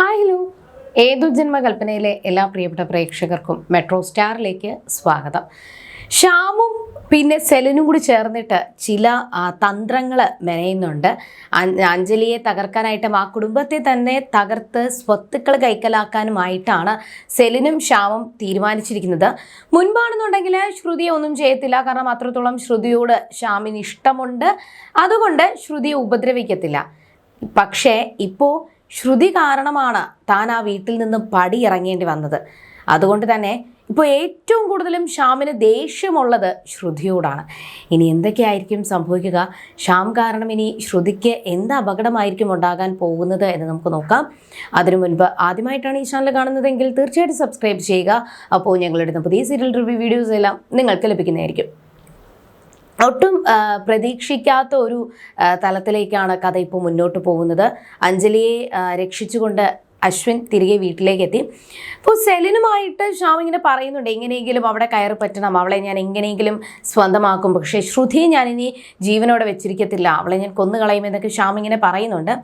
Hi hello ഏതു ജന്മകൽപ്പനയിലെ എല്ലാ പ്രിയപ്പെട്ട പ്രേക്ഷകർക്കും മെട്രോ സ്റ്റാറിലേക്ക് സ്വാഗതം. ശ്യാമും പിന്നെ സെലിനും കൂടി ചേർന്നിട്ട് ചില തന്ത്രങ്ങൾ മെനയുന്നുണ്ട്. അഞ്ജലിയെ തകർക്കാനായിട്ടും ആ കുടുംബത്തെ തന്നെ തകർത്ത് സ്വത്തുക്കൾ കൈക്കലാക്കാനുമായിട്ടാണ് സെലിനും ശ്യാമും തീരുമാനിച്ചിരിക്കുന്നത്. മുൻപാണെന്നുണ്ടെങ്കിൽ ശ്രുതിയെ ഒന്നും ചെയ്യത്തില്ല. കാരണം അത്രത്തോളം ശ്രുതിയോട് ശ്യാമിന് ഇഷ്ടമുണ്ട്. അതുകൊണ്ട് ശ്രുതിയെ ഉപദ്രവിക്കത്തില്ല. പക്ഷേ ഇപ്പോൾ ശ്രുതി കാരണമാണ് താൻ ആ വീട്ടിൽ നിന്ന് പടി ഇറങ്ങേണ്ടി വന്നത്. അതുകൊണ്ട് തന്നെ ഇപ്പോൾ ഏറ്റവും കൂടുതലും ശ്യാമിന് ദേഷ്യമുള്ളത് ശ്രുതിയോടാണ്. ഇനി എന്തൊക്കെയായിരിക്കും സംഭവിക്കുക? ശ്യാം കാരണം ഇനി ശ്രുതിക്ക് എന്ത് അപകടമായിരിക്കും ഉണ്ടാകാൻ പോകുന്നത് എന്ന് നമുക്ക് നോക്കാം. അതിനു മുൻപ് ആദ്യമായിട്ടാണ് ഈ ചാനൽ കാണുന്നതെങ്കിൽ തീർച്ചയായിട്ടും സബ്സ്ക്രൈബ് ചെയ്യുക. അപ്പോൾ ഞങ്ങളുടെ പുതിയ സീരിയൽ റിവ്യൂ വീഡിയോസ് എല്ലാം നിങ്ങൾക്ക് ലഭിക്കുന്നതായിരിക്കും. ഒട്ടും പ്രതീക്ഷിക്കാത്ത ഒരു തലത്തിലേക്കാണ് കഥ ഇപ്പോൾ മുന്നോട്ട് പോകുന്നത്. അഞ്ജലിയെ രക്ഷിച്ചുകൊണ്ട് അശ്വിൻ തിരികെ വീട്ടിലേക്ക് എത്തി അപ്പോൾ സെലിനുമായിട്ട് ശ്യാം ഇങ്ങനെ പറയുന്നുണ്ട് എങ്ങനെയെങ്കിലും അവിടെ കയറി പറ്റണം. അവളെ ഞാൻ എങ്ങനെയെങ്കിലും സ്വന്തമാക്കും. പക്ഷേ ശ്രുതി ഞാനിനി ജീവനോടെ വെച്ചിരിക്കത്തില്ല. അവളെ ഞാൻ കൊന്നുകളയുമെന്നൊക്കെ ശ്യാം ഇങ്ങനെ പറയുന്നുണ്ട്.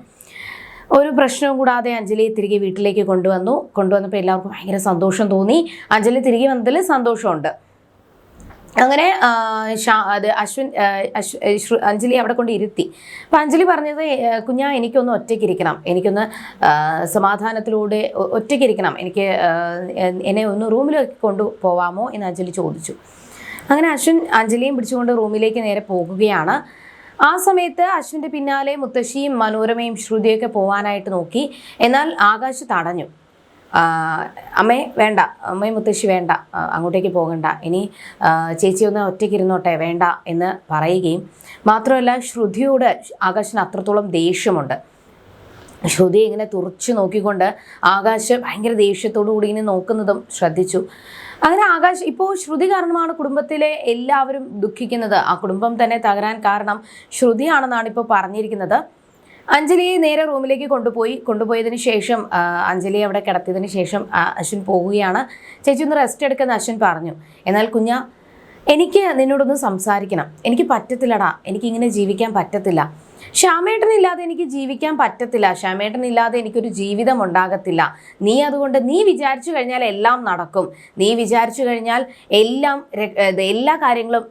ഒരു പ്രശ്നവും കൂടാതെ അഞ്ജലിയെ തിരികെ വീട്ടിലേക്ക് കൊണ്ടുവന്നു. കൊണ്ടുവന്നപ്പോൾ എല്ലാവർക്കും ഭയങ്കര സന്തോഷം തോന്നി. അഞ്ജലി തിരികെ വന്നതിൽ സന്തോഷമുണ്ട്. അങ്ങനെ അത് അശ്വിൻ അഞ്ജലി അവിടെ കൊണ്ട് ഇരുത്തി. അപ്പം അഞ്ജലി പറഞ്ഞത് കുഞ്ഞാ എനിക്കൊന്ന് ഒറ്റയ്ക്കിരിക്കണം. എനിക്കൊന്ന് സമാധാനത്തിലൂടെ ഒറ്റയ്ക്ക് ഒറ്റയ്ക്കിരിക്കണം. എനിക്ക് എന്നെ ഒന്ന് റൂമിലേക്ക് കൊണ്ടുപോവാമോ എന്ന് അഞ്ജലി ചോദിച്ചു. അങ്ങനെ അശ്വിൻ അഞ്ജലിയും പിടിച്ചുകൊണ്ട് റൂമിലേക്ക് നേരെ പോകുകയാണ്. ആ സമയത്ത് അശ്വിന്റെ പിന്നാലെ മുത്തശ്ശിയും മനോരമയും ശ്രുതിയൊക്കെ പോകാനായിട്ട് നോക്കി. എന്നാൽ ആകാശ് തടഞ്ഞു. അമ്മേ വേണ്ട അമ്മയും മുത്തശ്ശി വേണ്ട അങ്ങോട്ടേക്ക് പോകണ്ട. ഇനി ചേച്ചി ഒന്ന് ഒറ്റയ്ക്ക് ഇരുന്നോട്ടെ വേണ്ട എന്ന് പറയുകയും മാത്രമല്ല ശ്രുതിയോട് ആകാശിന് അത്രത്തോളം ദേഷ്യമുണ്ട്. ശ്രുതി ഇങ്ങനെ തുറച്ചു നോക്കിക്കൊണ്ട് ആകാശ് ഭയങ്കര ദേഷ്യത്തോടു കൂടി ഇങ്ങനെ നോക്കുന്നതും ശ്രദ്ധിച്ചു. അങ്ങനെ ആകാശ് ഇപ്പോൾ ശ്രുതി കാരണമാണ് കുടുംബത്തിലെ എല്ലാവരും ദുഃഖിക്കുന്നത്. ആ കുടുംബം തന്നെ തകരാൻ കാരണം ശ്രുതിയാണെന്നാണ് ഇപ്പോൾ പറഞ്ഞിരിക്കുന്നത്. അഞ്ജലിയെ നേരെ റൂമിലേക്ക് കൊണ്ടുപോയി. കൊണ്ടുപോയതിന് ശേഷം അഞ്ജലി അവിടെ കിടത്തിയതിന് ശേഷം അശ്വിൻ പോവുകയാണ്. ചേച്ചി ഒന്ന് റെസ്റ്റ് എടുക്കുന്ന അശ്വിൻ പറഞ്ഞു. എന്നാൽ കുഞ്ഞ എനിക്ക് നിന്നോടൊന്ന് സംസാരിക്കണം. എനിക്ക് പറ്റത്തില്ലടാ. എനിക്കിങ്ങനെ ജീവിക്കാൻ പറ്റത്തില്ല. ശ്യാമേട്ടനില്ലാതെ എനിക്ക് ജീവിക്കാൻ പറ്റത്തില്ല. ശ്യാമേട്ടനില്ലാതെ എനിക്കൊരു ജീവിതം ഉണ്ടാകത്തില്ല. നീ അതുകൊണ്ട് നീ വിചാരിച്ചു കഴിഞ്ഞാൽ എല്ലാം നടക്കും. നീ വിചാരിച്ചു കഴിഞ്ഞാൽ എല്ലാം എല്ലാ കാര്യങ്ങളും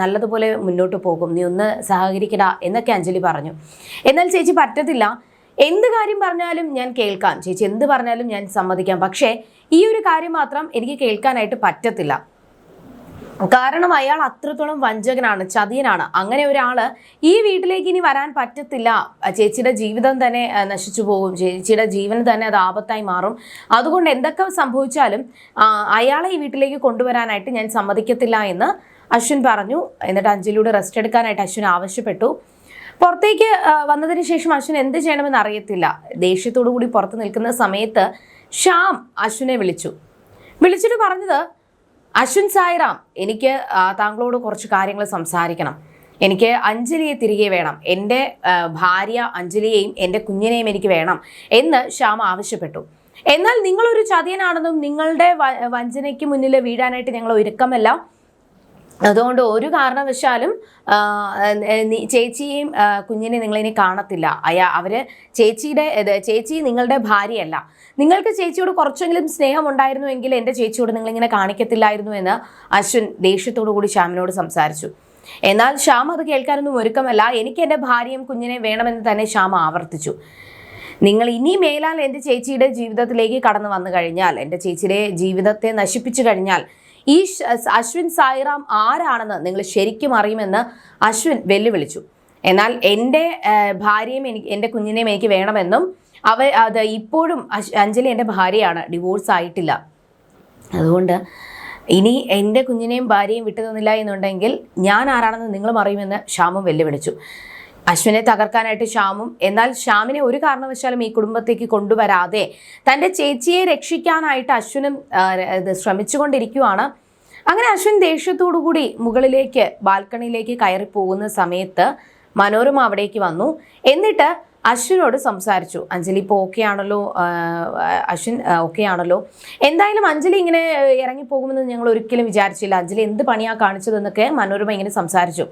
നല്ലതുപോലെ മുന്നോട്ട് പോകും. നീ ഒന്ന് സഹകരിക്കടാ എന്നൊക്കെ അഞ്ജലി പറഞ്ഞു. എന്നാൽ ചേച്ചി പറ്റത്തില്ല. എന്ത് കാര്യം പറഞ്ഞാലും ഞാൻ കേൾക്കാം. ചേച്ചി എന്ത് പറഞ്ഞാലും ഞാൻ സമ്മതിക്കാം. പക്ഷേ ഈ ഒരു കാര്യം മാത്രം എനിക്ക് കേൾക്കാനായിട്ട് പറ്റത്തില്ല. കാരണം അയാൾ അത്രത്തോളം വഞ്ചകനാണ് ചതിയനാണ്. അങ്ങനെ ഒരാൾ ഈ വീട്ടിലേക്ക് ഇനി വരാൻ പറ്റത്തില്ല. ചേച്ചിയുടെ ജീവിതം തന്നെ നശിച്ചു പോകും. ചേച്ചിയുടെ ജീവൻ തന്നെ അത് ആപത്തായി മാറും. അതുകൊണ്ട് എന്തൊക്കെ സംഭവിച്ചാലും അയാളെ ഈ വീട്ടിലേക്ക് കൊണ്ടുവരാനായിട്ട് ഞാൻ സമ്മതിക്കത്തില്ല എന്ന് അശ്വിൻ പറഞ്ഞു. എന്നിട്ട് അഞ്ജലിയോട് റെസ്റ്റ് എടുക്കാനായിട്ട് അശ്വിൻ ആവശ്യപ്പെട്ടു. പുറത്തേക്ക് വന്നതിന് ശേഷം അശ്വിൻ എന്ത് ചെയ്യണമെന്ന് അറിയത്തില്ല. ദേഷ്യത്തോടു കൂടി പുറത്ത് നിൽക്കുന്ന സമയത്ത് ശ്യാം അശ്വിനെ വിളിച്ചു. വിളിച്ചിട്ട് പറഞ്ഞത് അശ്വിൻ സായിറാം എനിക്ക് താങ്കളോട് കുറച്ച് കാര്യങ്ങൾ സംസാരിക്കണം. എനിക്ക് അഞ്ജലിയെ തിരികെ വേണം. എന്റെ ഭാര്യ അഞ്ജലിയെയും എന്റെ കുഞ്ഞിനെയും എനിക്ക് വേണം എന്ന് ശ്യാം ആവശ്യപ്പെട്ടു. എന്നാൽ നിങ്ങളൊരു ചതിയനാണെന്നും നിങ്ങളുടെ വഞ്ചനയ്ക്ക് മുന്നിൽ വീഴാനായിട്ട് ഞങ്ങൾ ഒരുക്കമല്ല അതുകൊണ്ട് ഒരു കാരണവശാലും ചേച്ചിയും കുഞ്ഞിനെ നിങ്ങളിനി കാണത്തില്ല. അയാ അവർ ചേച്ചിയുടെ ചേച്ചി നിങ്ങളുടെ ഭാര്യയല്ല. നിങ്ങൾക്ക് ചേച്ചിയോട് കുറച്ചെങ്കിലും സ്നേഹം ഉണ്ടായിരുന്നുവെങ്കിൽ എന്റെ ചേച്ചിയോട് നിങ്ങളിങ്ങനെ കാണിക്കത്തില്ലായിരുന്നു എന്ന് അശ്വിൻ ദേഷ്യത്തോടു കൂടി ശ്യാമിനോട് സംസാരിച്ചു. എന്നാൽ ശ്യാം അത് കേൾക്കാനൊന്നും ഒരുക്കമല്ല. എനിക്ക് എന്റെ ഭാര്യയും കുഞ്ഞിനെ വേണമെന്ന് തന്നെ ശ്യാം ആവർത്തിച്ചു. നിങ്ങൾ ഇനി മേലാൽ എന്റെ ചേച്ചിയുടെ ജീവിതത്തിലേക്ക് കടന്നു വന്നു കഴിഞ്ഞാൽ എന്റെ ചേച്ചിയുടെ ജീവിതത്തെ നശിപ്പിച്ചു കഴിഞ്ഞാൽ ഈ അശ്വിൻ സായിറാം ആരാണെന്ന് നിങ്ങൾ ശരിക്കും അറിയുമെന്ന് അശ്വിൻ വെല്ലുവിളിച്ചു. എന്നാൽ എന്റെ ഭാര്യയും എനിക്ക് എന്റെ കുഞ്ഞിനെയും എനിക്ക് വേണമെന്നും അവ അത് ഇപ്പോഴും അഞ്ജലി എന്റെ ഭാര്യയാണ് ഡിവോഴ്സ് ആയിട്ടില്ല. അതുകൊണ്ട് ഇനി എന്റെ കുഞ്ഞിനെയും ഭാര്യയും വിട്ടു തന്നില്ല എന്നുണ്ടെങ്കിൽ ഞാൻ ആരാണെന്ന് നിങ്ങളും അറിയുമെന്ന് ശ്യാമും വെല്ലുവിളിച്ചു. അശ്വിനെ തകർക്കാനായിട്ട് ശ്യാമും എന്നാൽ ശ്യാമിനെ ഒരു കാരണവശാലും ഈ കുടുംബത്തേക്ക് കൊണ്ടുവരാതെ തന്റെ ചേച്ചിയെ രക്ഷിക്കാനായിട്ട് അശ്വിനും ശ്രമിച്ചുകൊണ്ടിരിക്കുവാണ്. അങ്ങനെ അശ്വിൻ ദേഷ്യത്തോടു കൂടി മുകളിലേക്ക് ബാൽക്കണിയിലേക്ക് കയറി പോകുന്ന സമയത്ത് മനോരമ അവിടേക്ക് വന്നു. എന്നിട്ട് അശ്വിനോട് സംസാരിച്ചു. അഞ്ജലി ഇപ്പോൾ ഓക്കെ ആണല്ലോ? അശ്വിൻ ഓക്കെ ആണല്ലോ? എന്തായാലും അഞ്ജലി ഇങ്ങനെ ഇറങ്ങിപ്പോകുമെന്ന് ഞങ്ങൾ ഒരിക്കലും വിചാരിച്ചില്ല. അഞ്ജലി എന്ത് പണിയാണ് കാണിച്ചതെന്നൊക്കെ മനോരമ ഇങ്ങനെ സംസാരിച്ചു.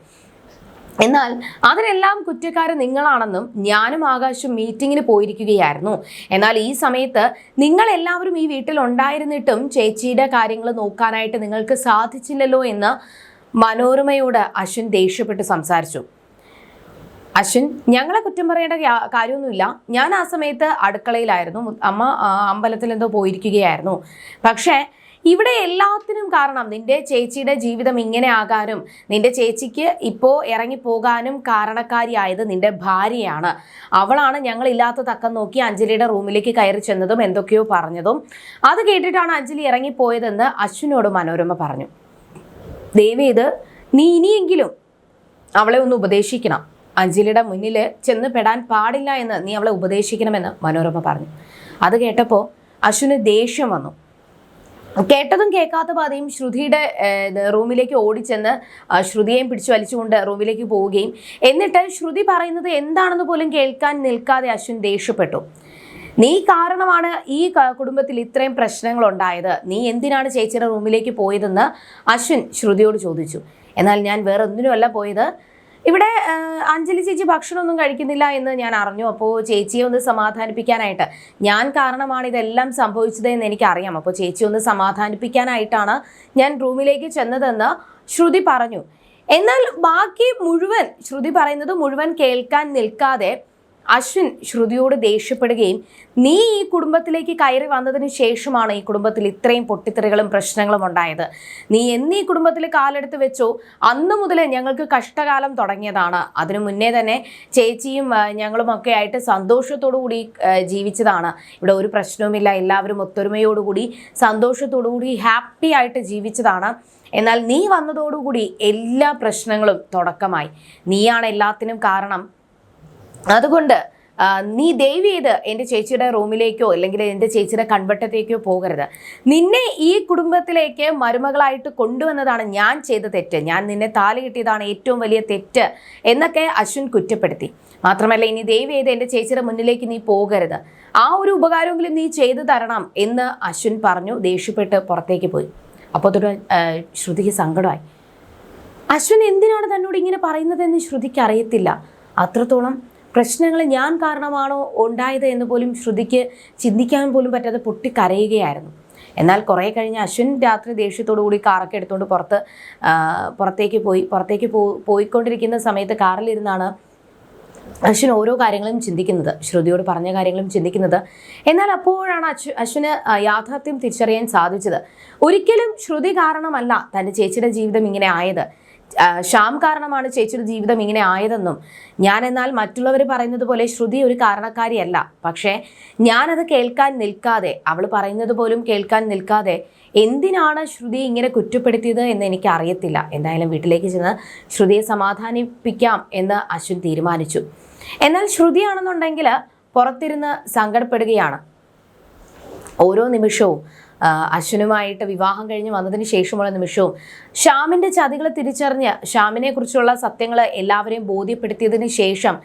എന്നാൽ അതിനെല്ലാം കുറ്റക്കാർ നിങ്ങളാണെന്നും ഞാനും ആകാശും മീറ്റിങ്ങിന് പോയിരിക്കുകയായിരുന്നു. എന്നാൽ ഈ സമയത്ത് നിങ്ങൾ എല്ലാവരും ഈ വീട്ടിൽ ഉണ്ടായിരുന്നിട്ടും ചേച്ചിയുടെ കാര്യങ്ങൾ നോക്കാനായിട്ട് നിങ്ങൾക്ക് സാധിച്ചില്ലല്ലോ എന്ന് മനോരമയോട് അശ്വിൻ ദേഷ്യപ്പെട്ട് സംസാരിച്ചു. അശ്വിൻ ഞങ്ങളെ കുറ്റം പറയേണ്ട കാര്യമൊന്നുമില്ല. ഞാൻ ആ സമയത്ത് അടുക്കളയിലായിരുന്നു. അമ്മ അമ്പലത്തിൽ എന്തോ പോയിരിക്കുകയായിരുന്നു. പക്ഷേ ഇവിടെ എല്ലാത്തിനും കാരണം നിന്റെ ചേച്ചിയുടെ ജീവിതം ഇങ്ങനെ ആകാനും നിന്റെ ചേച്ചിക്ക് ഇപ്പോൾ ഇറങ്ങിപ്പോകാനും കാരണക്കാരിയായത് നിന്റെ ഭാര്യയാണ്. അവളാണ് ഞങ്ങൾ ഇല്ലാത്ത തക്കം നോക്കി അഞ്ജലിയുടെ റൂമിലേക്ക് കയറി ചെന്നതും എന്തൊക്കെയോ പറഞ്ഞതും. അത് കേട്ടിട്ടാണ് അഞ്ജലി ഇറങ്ങിപ്പോയതെന്ന് അശ്വിനോട് മനോരമ പറഞ്ഞു. ദേവി ഇത് നീ ഇനിയെങ്കിലും അവളെ ഒന്ന് ഉപദേശിക്കണം. അഞ്ജലിയുടെ മുന്നിൽ ചെന്ന് പെടാൻ പാടില്ല എന്ന് നീ അവളെ ഉപദേശിക്കണമെന്ന് മനോരമ പറഞ്ഞു. അത് കേട്ടപ്പോൾ അശ്വിന് ദേഷ്യം വന്നു. കേട്ടതും കേൾക്കാത്ത പാതയും ശ്രുതിയുടെ റൂമിലേക്ക് ഓടിച്ചെന്ന് ശ്രുതിയെയും പിടിച്ചു വലിച്ചുകൊണ്ട് റൂമിലേക്ക് പോവുകയും. എന്നിട്ട് ശ്രുതി പറയുന്നത് എന്താണെന്ന് പോലും കേൾക്കാൻ നിൽക്കാതെ അശ്വിൻ ദേഷ്യപ്പെട്ടു. നീ കാരണമാണ് ഈ കുടുംബത്തിൽ ഇത്രയും പ്രശ്നങ്ങൾ ഉണ്ടായത് നീ എന്തിനാണ് ചേച്ചിയുടെ റൂമിലേക്ക് പോയതെന്ന് അശ്വിൻ ശ്രുതിയോട് ചോദിച്ചു. എന്നാൽ ഞാൻ വേറെ ഒന്നിനുമല്ല പോയത്. ഇവിടെ അഞ്ജലി ചേച്ചി ഭക്ഷണമൊന്നും കഴിക്കുന്നില്ല എന്ന് ഞാൻ അറിഞ്ഞു. അപ്പോൾ ചേച്ചിയെ ഒന്ന് സമാധാനിപ്പിക്കാനായിട്ട്. ഞാൻ കാരണമാണ് ഇതെല്ലാം സംഭവിച്ചത് എന്ന് എനിക്കറിയാം. അപ്പോൾ ചേച്ചി ഒന്ന് സമാധാനിപ്പിക്കാനായിട്ടാണ് ഞാൻ റൂമിലേക്ക് ചെന്നതെന്ന് ശ്രുതി പറഞ്ഞു. എന്നാൽ ബാക്കി മുഴുവൻ ശ്രുതി പറയുന്നത് മുഴുവൻ കേൾക്കാൻ നിൽക്കാതെ അശ്വിൻ ശ്രുതിയോട് ദേഷ്യപ്പെടുകയും നീ ഈ കുടുംബത്തിലേക്ക് കയറി വന്നതിന് ശേഷമാണ് ഈ കുടുംബത്തിൽ ഇത്രയും പൊട്ടിത്തെറികളും പ്രശ്നങ്ങളും ഉണ്ടായത്. നീ എന്നീ കുടുംബത്തിൽ കാലെടുത്ത് വെച്ചോ അന്ന് മുതൽ ഞങ്ങൾക്ക് കഷ്ടകാലം തുടങ്ങിയതാണ്. അതിനു മുന്നേ തന്നെ ചേച്ചിയും ഞങ്ങളും ഒക്കെ ആയിട്ട് സന്തോഷത്തോടു കൂടി ആ, ജീവിച്ചതാണ്. ഇവിടെ ഒരു പ്രശ്നവുമില്ല എല്ലാവരും ഒത്തൊരുമയോടുകൂടി സന്തോഷത്തോടുകൂടി ഹാപ്പി ആയിട്ട് ജീവിച്ചതാണ്. എന്നാൽ നീ വന്നതോടുകൂടി എല്ലാ പ്രശ്നങ്ങളും തുടക്കമായി. നീയാണ് എല്ലാത്തിനും കാരണം. അതുകൊണ്ട് നീ ദയവ് ചെയ്ത് എന്റെ ചേച്ചിയുടെ റൂമിലേക്കോ അല്ലെങ്കിൽ എന്റെ ചേച്ചിയുടെ കൺവെട്ടത്തേക്കോ പോകരുത്. നിന്നെ ഈ കുടുംബത്തിലേക്ക് മരുമകളായിട്ട് കൊണ്ടുവന്നതാണ് ഞാൻ ചെയ്ത തെറ്റ്. ഞാൻ നിന്നെ താലി കിട്ടിയതാണ് ഏറ്റവും വലിയ തെറ്റ് എന്നൊക്കെ അശ്വിൻ കുറ്റപ്പെടുത്തി. മാത്രമല്ല ഇനി ദയവ് ചെയ്ത് എന്റെ ചേച്ചിയുടെ മുന്നിലേക്ക് നീ പോകരുത്. ആ ഒരു ഉപകാരമെങ്കിലും നീ ചെയ്തു തരണം എന്ന് അശ്വിൻ പറഞ്ഞു ദേഷ്യപ്പെട്ട് പുറത്തേക്ക് പോയി. അപ്പോൾ തൊട്ട് ശ്രുതിക്ക് സങ്കടമായി. അശ്വിൻ എന്തിനാണ് തന്നോട് ഇങ്ങനെ പറയുന്നതെന്ന് ശ്രുതിക്ക് അറിയത്തില്ല. അത്രത്തോളം പ്രശ്നങ്ങൾ ഞാൻ കാരണമാണോ ഉണ്ടായത് എന്ന് പോലും ശ്രുതിക്ക് ചിന്തിക്കാൻ പോലും പറ്റാതെ പൊട്ടിക്കരയുകയായിരുന്നു എന്നാൽ കുറേ കഴിഞ്ഞ് അശ്വിൻ രാത്രി ദേഷ്യത്തോടു കൂടി കാറൊക്കെ എടുത്തുകൊണ്ട് പുറത്ത് പുറത്തേക്ക് പോയി പുറത്തേക്ക് പോയിക്കൊണ്ടിരിക്കുന്ന സമയത്ത് കാറിലിരുന്നാണ് അശ്വിൻ ഓരോ കാര്യങ്ങളും ചിന്തിക്കുന്നത് ശ്രുതിയോട് പറഞ്ഞ കാര്യങ്ങളും ചിന്തിക്കുന്നത്. എന്നാൽ അപ്പോഴാണ് അശ്വ അശ്വിന് യാഥാർത്ഥ്യം തിരിച്ചറിയാൻ സാധിച്ചത്. ഒരിക്കലും ശ്രുതി കാരണമല്ല തന്റെ ചേച്ചിയുടെ ജീവിതം ഇങ്ങനെ ആയത്. ശ്യാം കാരണമാണ് ചേച്ചിയുടെ ജീവിതം ഇങ്ങനെ ആയതെന്നും ഞാൻ എന്നാൽ മറ്റുള്ളവർ പറയുന്നത് പോലെ ശ്രുതി ഒരു കാരണക്കാരിയല്ല. പക്ഷേ ഞാനത് കേൾക്കാൻ നിൽക്കാതെ അവൾ പറയുന്നത് പോലും കേൾക്കാൻ നിൽക്കാതെ എന്തിനാണ് ശ്രുതി ഇങ്ങനെ കുറ്റപ്പെടുത്തിയത് എന്ന് എനിക്ക് അറിയത്തില്ല. എന്തായാലും വീട്ടിലേക്ക് ചെന്ന് ശ്രുതിയെ സമാധാനിപ്പിക്കാം എന്ന് അശ്വിൻ തീരുമാനിച്ചു. എന്നാൽ ശ്രുതിയാണെന്നുണ്ടെങ്കിൽ പുറത്തിരുന്ന് സങ്കടപ്പെടുകയാണ്. ഓരോ നിമിഷവും അശ്വിനുമായിട്ട് വിവാഹം കഴിഞ്ഞ് വന്നതിന് ശേഷമുള്ള നിമിഷവും ഷ്യാമിന്റെ ചതികൾ തിരിച്ചറിഞ്ഞ് ശ്യാമിനെ കുറിച്ചുള്ള സത്യങ്ങൾ എല്ലാവരെയും ബോധ്യപ്പെടുത്തിയതിന് ശേഷം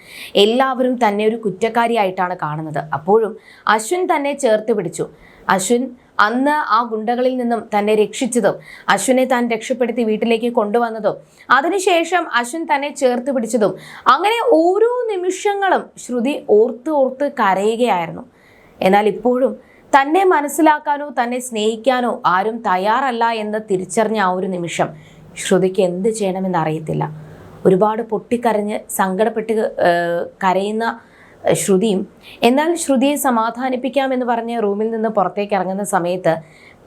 എല്ലാവരും തന്നെ ഒരു കുറ്റക്കാരിയായിട്ടാണ് കാണുന്നത്. അപ്പോഴും അശ്വിൻ തന്നെ ചേർത്ത് പിടിച്ചു. അശ്വിൻ അന്ന് ആ ഗുണ്ടകളിൽ നിന്നും തന്നെ രക്ഷിച്ചതും അശ്വിനെ താൻ രക്ഷപ്പെടുത്തി വീട്ടിലേക്ക് കൊണ്ടുവന്നതും അതിനുശേഷം അശ്വിൻ തന്നെ ചേർത്ത് പിടിച്ചതും അങ്ങനെ ഓരോ നിമിഷങ്ങളും ശ്രുതി ഓർത്ത് ഓർത്ത് കരയുകയായിരുന്നു. എന്നാൽ ഇപ്പോഴും തന്നെ മനസ്സിലാക്കാനോ തന്നെ സ്നേഹിക്കാനോ ആരും തയ്യാറല്ല എന്ന് തിരിച്ചറിഞ്ഞ ആ ഒരു നിമിഷം ശ്രുതിക്ക് എന്ത് ചെയ്യണമെന്ന് അറിയത്തില്ല. ഒരുപാട് പൊട്ടിക്കരഞ്ഞ് സങ്കടപ്പെട്ട് കരയുന്ന ശ്രുതിയും എന്നാൽ ശ്രുതിയെ സമാധാനിപ്പിക്കാമെന്ന് പറഞ്ഞ് റൂമിൽ നിന്ന് പുറത്തേക്ക് ഇറങ്ങുന്ന സമയത്ത്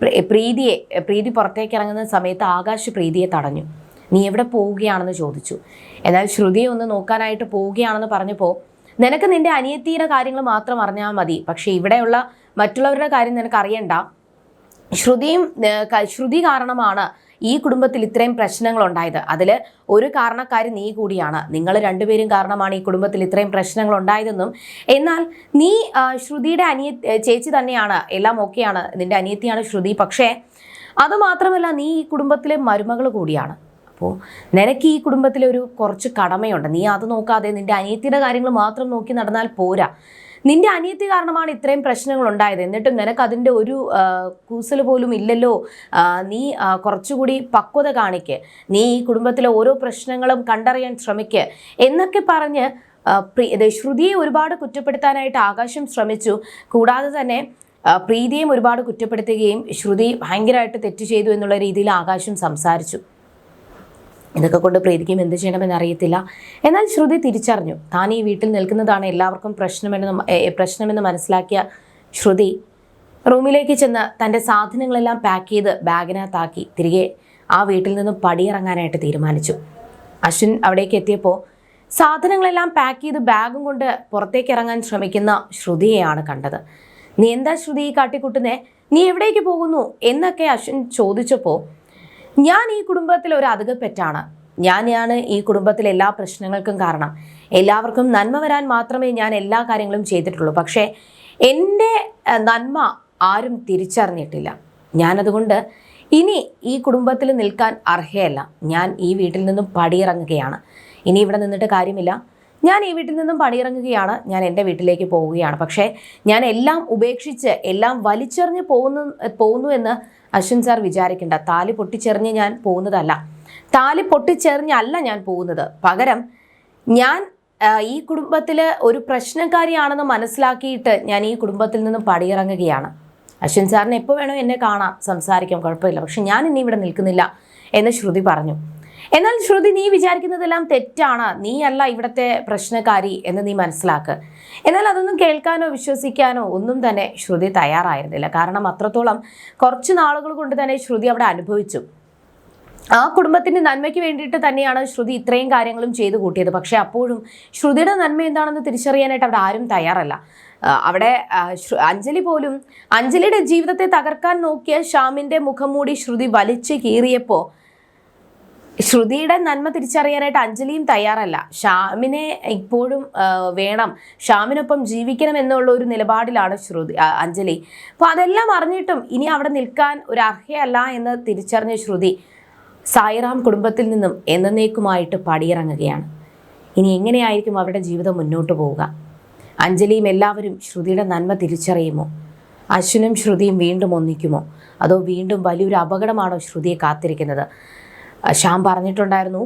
പ്രീ- പ്രീതിയെ പ്രീതി പുറത്തേക്ക് ഇറങ്ങുന്ന സമയത്ത് ആകാശ് പ്രീതിയെ തടഞ്ഞു. നീ എവിടെ പോവുകയാണെന്ന് ചോദിച്ചു. എന്നാൽ ശ്രുതിയെ ഒന്ന് നോക്കാനായിട്ട് പോവുകയാണെന്ന് പറഞ്ഞപ്പോൾ നിനക്ക് നിന്റെ അനിയത്തിയുടെ കാര്യങ്ങൾ മാത്രം അറിഞ്ഞാൽ മതി. പക്ഷേ ഇവിടെയുള്ള മറ്റുള്ളവരുടെ കാര്യം നിനക്ക് അറിയണ്ട. ശ്രുതിയും ശ്രുതി കാരണമാണ് ഈ കുടുംബത്തിൽ ഇത്രയും പ്രശ്നങ്ങൾ ഉണ്ടായത് അതിൽ ഒരു കാരണക്കാരി നീ കൂടിയാണ്. നിങ്ങൾ രണ്ടുപേരും കാരണമാണ് ഈ കുടുംബത്തിൽ ഇത്രയും പ്രശ്നങ്ങൾ ഉണ്ടായതെന്നും എന്നാൽ നീ ശ്രുതിയുടെ അനിയ ചേച്ചി തന്നെയാണ്. എല്ലാം ഓക്കെയാണ്. നിന്റെ അനിയത്തിയാണ് ശ്രുതി. പക്ഷേ അതുമാത്രമല്ല നീ ഈ കുടുംബത്തിലെ മരുമകൾ കൂടിയാണ്. അപ്പോൾ നിനക്ക് ഈ കുടുംബത്തിലെ ഒരു കുറച്ച് കടമയുണ്ട്. നീ അത് നോക്കാതെ നിന്റെ അനിയത്തിയുടെ കാര്യങ്ങൾ മാത്രം നോക്കി നടന്നാൽ പോരാ. നിന്റെ അനിയത്തി കാരണമാണ് ഇത്രയും പ്രശ്നങ്ങൾ ഉണ്ടായത് എന്നിട്ടും നിനക്ക് അതിന്റെ ഒരു കൂസൽ പോലും ഇല്ലല്ലോ. നീ കുറച്ചുകൂടി പക്വത കാണിക്ക്. നീ ഈ കുടുംബത്തിലെ ഓരോ പ്രശ്നങ്ങളും കണ്ടറിയാൻ ശ്രമിക്ക്. എന്നൊക്കെ പറഞ്ഞ് ശ്രുതിയെ ഒരുപാട് കുറ്റപ്പെടുത്താനായിട്ട് ആകാശം ശ്രമിച്ചു. കൂടാതെ തന്നെ പ്രീതിയും ഒരുപാട് കുറ്റപ്പെടുത്തുകയും ശ്രുതി ഭയങ്കരമായിട്ട് തെറ്റ് ചെയ്തു എന്നുള്ള രീതിയിൽ ആകാശം സംസാരിച്ചു. ഇതൊക്കെ കൊണ്ട് പ്രീതിക്കും എന്ത് ചെയ്യണമെന്ന് അറിയത്തില്ല. എന്നാൽ ശ്രുതി തിരിച്ചറിഞ്ഞു. താൻ ഈ വീട്ടിൽ നിൽക്കുന്നതാണ് എല്ലാവർക്കും പ്രശ്നമെന്ന് പ്രശ്നമെന്ന് മനസ്സിലാക്കിയ ശ്രുതി റൂമിലേക്ക് ചെന്ന് തന്റെ സാധനങ്ങളെല്ലാം പാക്ക് ചെയ്ത് ബാഗിനകത്താക്കി തിരികെ ആ വീട്ടിൽ നിന്നും പടിയിറങ്ങാനായിട്ട് തീരുമാനിച്ചു. അശ്വിൻ അവിടേക്ക് എത്തിയപ്പോൾ സാധനങ്ങളെല്ലാം പാക്ക് ചെയ്ത് ബാഗും കൊണ്ട് പുറത്തേക്ക് ഇറങ്ങാൻ ശ്രമിക്കുന്ന ശ്രുതിയെയാണ് കണ്ടത്. നീ എന്താ ശ്രുതി കാട്ടിക്കൂട്ടുന്നേ? നീ എവിടേക്ക് പോകുന്നു? എന്നൊക്കെ അശ്വിൻ ചോദിച്ചപ്പോൾ ഞാൻ ഈ കുടുംബത്തിൽ ഒരു അധികപ്പെറ്റാണ് ഞാനാണ് ഈ കുടുംബത്തിലെ എല്ലാ പ്രശ്നങ്ങൾക്കും കാരണം. എല്ലാവർക്കും നന്മ വരാൻ മാത്രമേ ഞാൻ എല്ലാ കാര്യങ്ങളും ചെയ്തിട്ടുള്ളൂ. പക്ഷേ എന്റെ നന്മ ആരും തിരിച്ചറിഞ്ഞിട്ടില്ല. ഞാനതുകൊണ്ട് ഇനി ഈ കുടുംബത്തിൽ നിൽക്കാൻ അർഹയല്ല. ഞാൻ ഈ വീട്ടിൽ നിന്നും പടിയിറങ്ങുകയാണ്. ഇനി ഇവിടെ നിന്നിട്ട് കാര്യമില്ല. ഞാൻ ഈ വീട്ടിൽ നിന്നും പണിയിറങ്ങുകയാണ് ഞാൻ എന്റെ വീട്ടിലേക്ക് പോവുകയാണ്. പക്ഷേ ഞാൻ എല്ലാം ഉപേക്ഷിച്ച് എല്ലാം വലിച്ചെറിഞ്ഞ് പോകുന്നു പോകുന്നു എന്ന് അശ്വിൻ സാർ വിചാരിക്കേണ്ട താലി പൊട്ടിച്ചെറിഞ്ഞ് ഞാൻ പോകുന്നതല്ല. താലി പൊട്ടിച്ചെറിഞ്ഞല്ല ഞാൻ പോകുന്നത്. പകരം ഞാൻ ഈ കുടുംബത്തിൽ ഒരു പ്രശ്നക്കാരിയാണെന്ന് മനസ്സിലാക്കിയിട്ട് ഞാൻ ഈ കുടുംബത്തിൽ നിന്നും പടിയിറങ്ങുകയാണ്. അശ്വിൻ സാറിന് എപ്പോൾ വേണോ എന്നെ കാണാം സംസാരിക്കാം കുഴപ്പമില്ല. പക്ഷെ ഞാൻ ഇനി ഇവിടെ നിൽക്കുന്നില്ല എന്ന് ശ്രുതി പറഞ്ഞു. എന്നാൽ ശ്രുതി നീ വിചാരിക്കുന്നതെല്ലാം തെറ്റാണ്. നീ അല്ല ഇവിടുത്തെ പ്രശ്നക്കാരി എന്ന് നീ മനസ്സിലാക്ക്. എന്നാൽ അതൊന്നും കേൾക്കാനോ വിശ്വസിക്കാനോ ഒന്നും തന്നെ ശ്രുതി തയ്യാറായിരുന്നില്ല. കാരണം അത്രത്തോളം കുറച്ച് നാളുകൾ കൊണ്ട് തന്നെ ശ്രുതി അവിടെ അനുഭവിച്ചു. ആ കുടുംബത്തിന്റെ നന്മയ്ക്ക് വേണ്ടിയിട്ട് തന്നെയാണ് ശ്രുതി ഇത്രയും കാര്യങ്ങളും ചെയ്തു കൂട്ടിയത്. പക്ഷെ അപ്പോഴും ശ്രുതിയുടെ നന്മ എന്താണെന്ന് തിരിച്ചറിയാനായിട്ട് അവിടെ ആരും തയ്യാറല്ല. അവിടെ അഞ്ജലി പോലും അഞ്ജലിയുടെ ജീവിതത്തെ തകർക്കാൻ നോക്കിയ ശ്യാമിന്റെ മുഖം മൂടി ശ്രുതി വലിച്ചു കീറിയപ്പോൾ ശ്രുതിയുടെ നന്മ തിരിച്ചറിയാനായിട്ട് അഞ്ജലിയും തയ്യാറല്ല. ഷ്യാമിനെ ഇപ്പോഴും വേണം. ഷ്യാമിനൊപ്പം ജീവിക്കണം എന്നുള്ള ഒരു നിലപാടിലാണ് ശ്രുതി അഞ്ജലി. അപ്പോൾ അതെല്ലാം അറിഞ്ഞിട്ടും ഇനി അവിടെ നിൽക്കാൻ ഒരു അർഹയല്ല എന്ന് തിരിച്ചറിഞ്ഞ ശ്രുതി സായിറാം കുടുംബത്തിൽ നിന്നും എന്നേക്കുമായിട്ട് പടിയിറങ്ങുകയാണ്. ഇനി എങ്ങനെയായിരിക്കും അവരുടെ ജീവിതം മുന്നോട്ട് പോവുക? അഞ്ജലിയും എല്ലാവരും ശ്രുതിയുടെ നന്മ തിരിച്ചറിയുമോ? അശ്വിനും ശ്രുതിയും വീണ്ടും ഒന്നിക്കുമോ? അതോ വീണ്ടും വലിയൊരു അപകടമാണോ ശ്രുതിയെ കാത്തിരിക്കുന്നത്? ശ്യാം പറഞ്ഞിട്ടുണ്ടായിരുന്നു.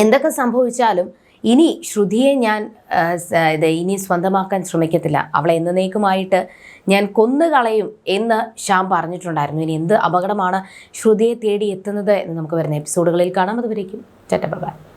എന്തൊക്കെ സംഭവിച്ചാലും ഇനി ശ്രുതിയെ ഞാൻ ഇത് ഇനി സ്വന്തമാക്കാൻ ശ്രമിക്കത്തില്ല. അവളെ എന്നേക്കുമായിട്ട് ഞാൻ കൊന്നുകളയും എന്ന് ശ്യാം പറഞ്ഞിട്ടുണ്ടായിരുന്നു. ഇനി എന്ത് അപകടമാണ് ശ്രുതിയെ തേടി എത്തുന്നത് എന്ന് നമുക്ക് വരുന്ന എപ്പിസോഡുകളിൽ കാണാം. അതുവരേക്കും ചട്ടപ്രകാരം